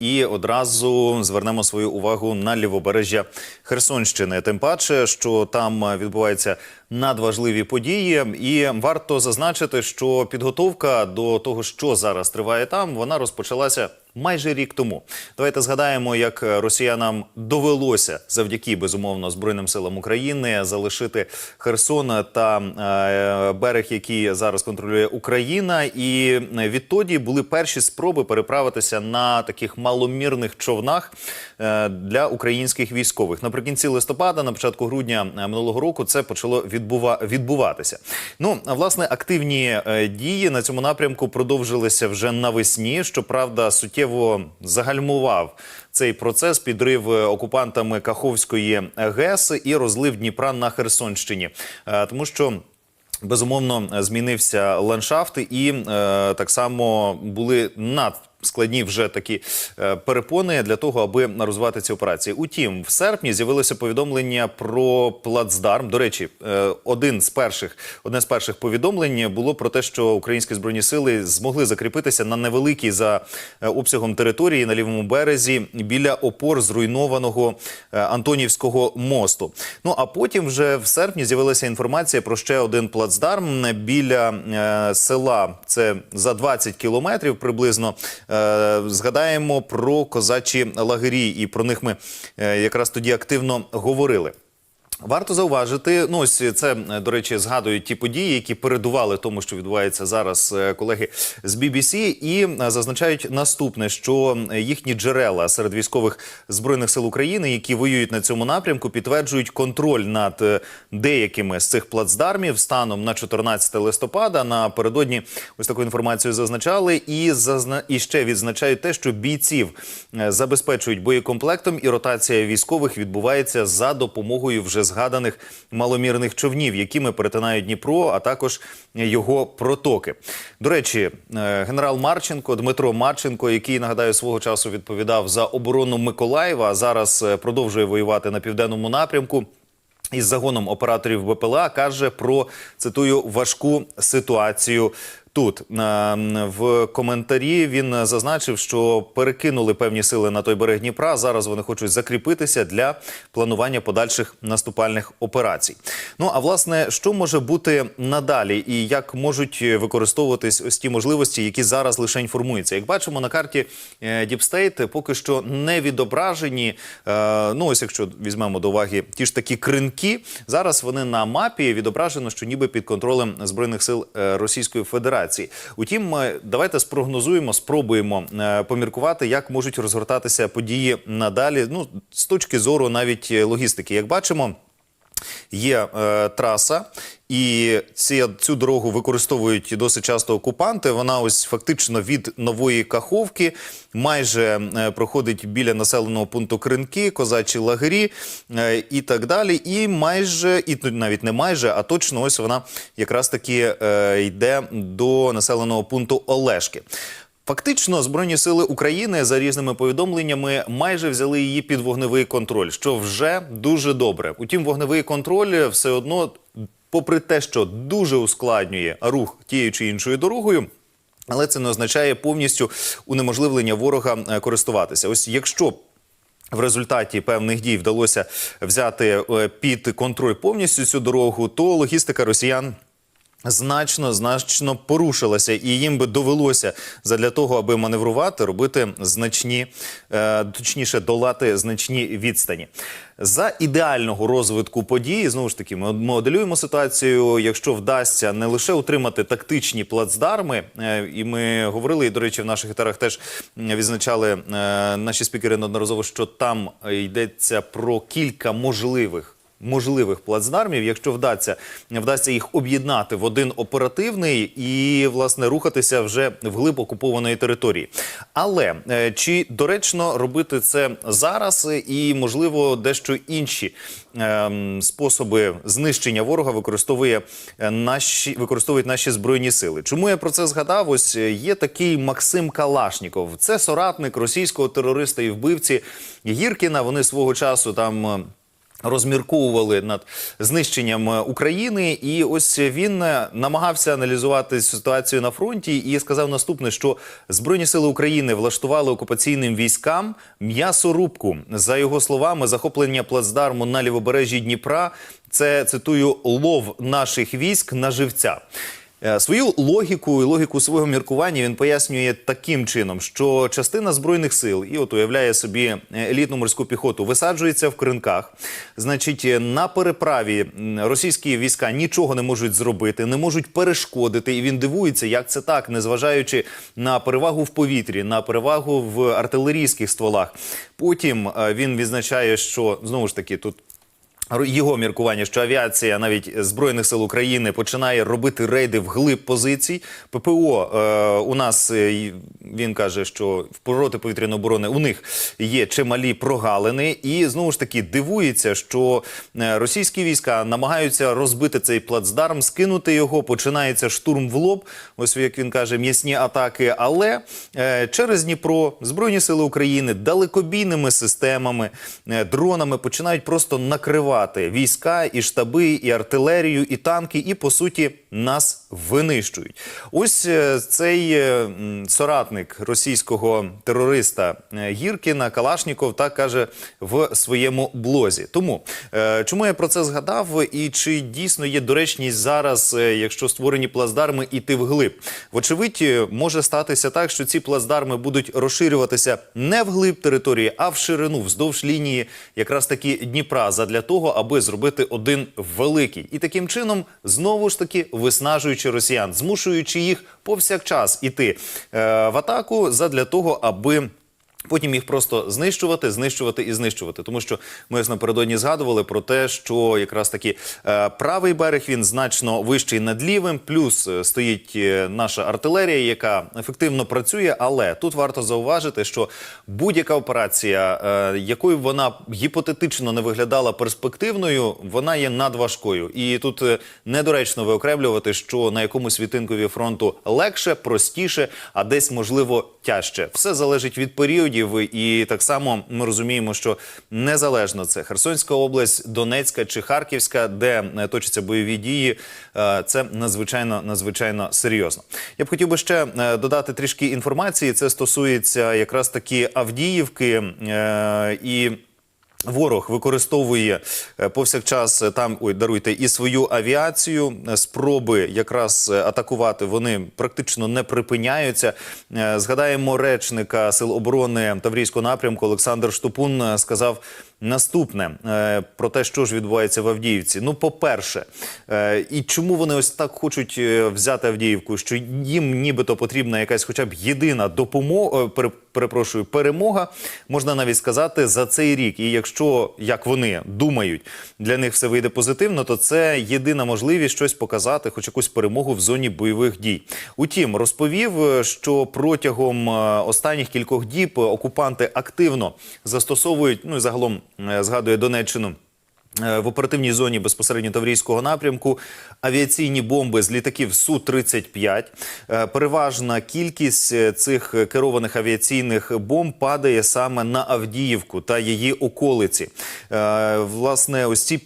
І одразу звернемо свою увагу на лівобережжя Херсонщини. Тим паче, що там відбуваються надважливі події, і варто зазначити, що підготовка до того, що зараз триває там, вона розпочалася майже рік тому. Давайте згадаємо, як росіянам довелося завдяки безумовно збройним силам України залишити Херсон та е, берег, який зараз контролює Україна. І відтоді були перші спроби переправитися на таких маломірних човнах е, для українських військових. Наприкінці листопада, на початку грудня е, минулого року, це почало відбува відбуватися. Ну власне активні е, дії на цьому напрямку продовжилися вже навесні. Щоправда, суттєво загальмував цей процес підрив е, окупантами Каховської ГЕС і розлив Дніпра на Херсонщині, Е, тому що. Безумовно, змінився ландшафт, і е, так само були надскладні вже такі е, перепони для того, аби розвивати ці операції. Утім, в серпні з'явилося повідомлення про плацдарм. До речі, е, один з перших одне з перших повідомлень було про те, що українські збройні сили змогли закріпитися на невеликій за е, обсягом території на лівому березі біля опор зруйнованого Антонівського мосту. Ну а потім вже в серпні з'явилася інформація про ще один плацдарм біля села. Це за 20 кілометрів приблизно. Е, згадаємо про козачі лагері, і про них ми е, якраз тоді активно говорили. Варто зауважити, ну ось це е, до речі, згадують ті події, які передували тому, що відбувається зараз е, колеги з BBC, і е, зазначають наступне, що їхні джерела серед військових збройних сил України, які воюють на цьому напрямку, підтверджують контроль над деякими з цих плацдармів станом на 14 листопада. Напередодні ось таку інформацію зазначали, і зазна... і ще відзначають те, що бійців забезпечують боєкомплектом, і ротація військових відбувається за допомогою вже згаданих маломірних човнів, якими перетинають Дніпро, а також його протоки. До речі, е, генерал Марченко, Дмитро Марченко, який нагадаю свого часу відповідав за оборону Миколаєва, зараз е, продовжує воювати на південному напрямку. Із загоном операторів БПЛА каже про цитую важку ситуацію. Тут в коментарі він зазначив, що перекинули певні сили на той берег Дніпра. Зараз вони хочуть закріпитися для планування подальших наступальних операцій. Ну а власне, що може бути надалі, і як можуть використовуватись ось ті можливості, які зараз лише інформуються? Як бачимо на карті State поки що не відображені. е, Ну ось якщо візьмемо до уваги ті ж такі кринки, зараз вони на мапі відображено, що ніби під контролем збройних сил е, Російської Федерації. Утім, ми давайте спрогнозуємо, спробуємо е, поміркувати, як можуть розгортатися події надалі. Ну з точки зору навіть е, логістики, як бачимо. Є е, траса, і ці, цю дорогу використовують досить часто окупанти. Вона ось фактично від нової каховки майже е, проходить біля населеного пункту Кринки, козачі лагері е, і так далі. І майже, і навіть не майже, а точно ось вона якраз таки е, йде до населеного пункту Олешки. Фактично, збройні сили України за різними повідомленнями майже взяли її під вогневий контроль, що вже дуже добре. Утім, вогневий контроль все одно, попри те, що дуже ускладнює рух тією чи іншою дорогою. Але це не означає повністю унеможливлення ворога е, користуватися. Ось якщо в результаті певних дій вдалося взяти е, під контроль повністю цю дорогу, то логістика росіян. Значно значно порушилася, і їм би довелося задля того, аби маневрувати, робити значні, е, точніше, долати значні відстані. За ідеального розвитку подій, знову ж таки, ми моделюємо ситуацію, якщо вдасться не лише утримати тактичні плацдарми, е, і ми говорили, і до речі, в наших етерах теж відзначали е, наші спікери неодноразово, що там йдеться про кілька можливих можливих плацдармів, якщо вдасться вдасться їх об'єднати в один оперативний і власне рухатися вже вглиб окупованої території. Але е, чи доречно робити це зараз, і можливо дещо інші е, способи знищення ворога використовує е, наші використовують наші збройні сили? Чому я про це згадав? Ось е, є такий Максим Калашніков. Це соратник російського терориста і вбивці Гіркіна. Вони свого часу там. Розмірковували над знищенням е, України, і ось він е, намагався аналізувати ситуацію на фронті і сказав наступне: що Збройні сили України влаштували окупаційним військам м'ясорубку. За його словами, захоплення плацдарму на лівобережжі Дніпра це цитую лов наших військ на живця. Е, Свою логіку і логіку свого міркування він пояснює таким чином, що частина збройних сил, і от уявляє собі е, елітну морську піхоту, висаджується в кринках. Значить, е, на переправі російські війська нічого не можуть зробити, не можуть перешкодити. І він дивується, як це так, незважаючи на перевагу в повітрі, на перевагу в артилерійських стволах. Потім він відзначає, що знову ж таки тут. Його міркування, що авіація навіть збройних сил України починає робити рейди в глиб позицій. ППО е, у нас е, він каже, що в протиповітряної оборони у них є чималі прогалини, і знову ж таки дивується, що е, російські війська намагаються розбити цей плацдарм, скинути його. Починається штурм в лоб. Ось як він каже, м'ясні атаки. Але е, через Дніпро збройні сили України далекобійними системами, е, дронами починають просто накривати війська і штаби, і артилерію, і танки, і по суті нас винищують. Ось е, цей е, соратник російського терориста е, Гіркіна Калашніков так каже в своєму блозі. Тому чому я про це згадав, і чи дійсно є доречність зараз, якщо створені плацдарми, іти вглиб? Вочевидь, може статися так, що ці плацдарми будуть розширюватися не вглиб території, а в ширину, вздовж лінії якраз таки Дніпра, задля того, аби зробити один великий. І таким чином, знову ж таки, виснажуючи росіян, змушуючи їх повсякчас іти е, в атаку задля того, аби. Потім їх просто знищувати, знищувати і знищувати. Тому що ми ось напередодні згадували про те, що якраз таки е, правий берег він значно вищий над лівим. Плюс е, стоїть е, наша артилерія, яка ефективно працює. Але тут варто зауважити, що будь-яка операція, якою вона гіпотетично не виглядала перспективною, вона є надважкою. І тут недоречно виокремлювати, що на якомусь відтинкові фронту легше, простіше, а десь можливо тяжче. Все залежить від періодів, і так само ми розуміємо, що незалежно це Херсонська область, Донецька чи Харківська, де е, точаться бойові дії, е, це надзвичайно надзвичайно серйозно. Я б хотів би ще е, додати трішки інформації. Це стосується якраз таки Авдіївки і. Ворог використовує е, повсякчас е, там ой, даруйте і свою авіацію. Е, Спроби якраз атакувати вони практично не припиняються. Згадаємо речника сил оборони Таврійського напрямку Олександр Штупун сказав. Наступне е, про те, що ж відбувається в Авдіївці. Ну, по-перше, е, і чому вони ось так хочуть е, взяти Авдіївку, що їм нібито потрібна якась, хоча б єдина допомога, пере- перепрошую, перемога, можна навіть сказати, за цей рік. І якщо як вони думають, для них все вийде позитивно, то це єдина можливість щось показати, хоч якусь перемогу в зоні бойових дій. Утім, розповів, що протягом останніх кількох діб окупанти активно застосовують, ну і загалом згадує Донеччину. е, В оперативній зоні безпосередньо Таврійського напрямку авіаційні бомби з літаків Су-35. Е, Переважна кількість е, цих керованих авіаційних бомб падає саме на Авдіївку та її околиці. Е, Власне, ось ці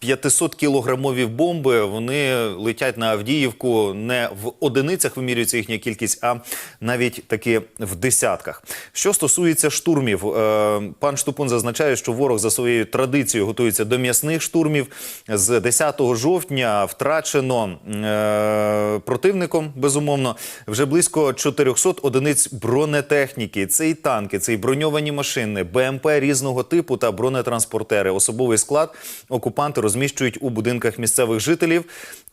п'ять. 500 кілограмові бомби вони летять на Авдіївку не в одиницях вимірюється їхня кількість, а навіть таки в десятках. Що стосується штурмів, е, пан Штупун зазначає, що ворог за своєю традицією готується до м'ясних штурмів. З 10 жовтня втрачено е, противником, безумовно, вже близько 400 одиниць бронетехніки. Це і танки, це і броньовані машини, БМП різного типу та бронетранспортери. Особовий склад окупанти розміщують у будинках місцевих жителів,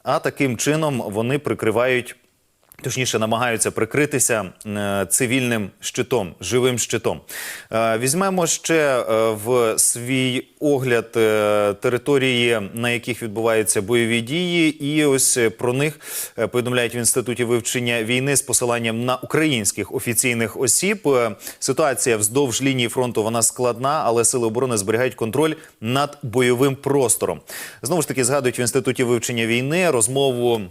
а таким чином вони прикривають. Точніше, намагаються прикритися е, цивільним щитом, живим щитом. Е, візьмемо ще е, в свій огляд території, на яких відбуваються бойові дії, і ось про них повідомляють в інституті вивчення війни з посиланням на українських офіційних осіб. Ситуація вздовж лінії фронту вона складна, але сили оборони зберігають контроль над бойовим простором. Знову ж таки згадують в інституті вивчення війни розмову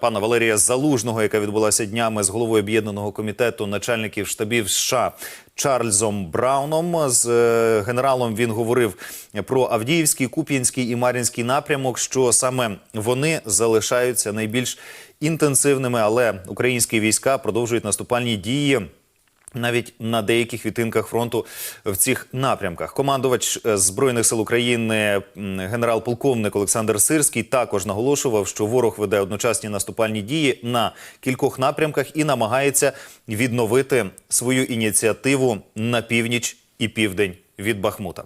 пана Валерія Залужного, яка відбулася днями з головою об'єднаного комітету начальників штабів США Чарльзом Брауном. З е, генералом він говорив про Авдіївський, Куп'янський і Мар'їнський напрямок, що саме вони залишаються найбільш інтенсивними, але українські війська продовжують наступальні дії. Навіть на деяких відтинках фронту в цих напрямках командувач е, збройних сил України генерал-полковник Олександр Сирський також наголошував, що ворог веде одночасні наступальні дії на кількох напрямках і намагається відновити свою ініціативу на північ і південь від Бахмута.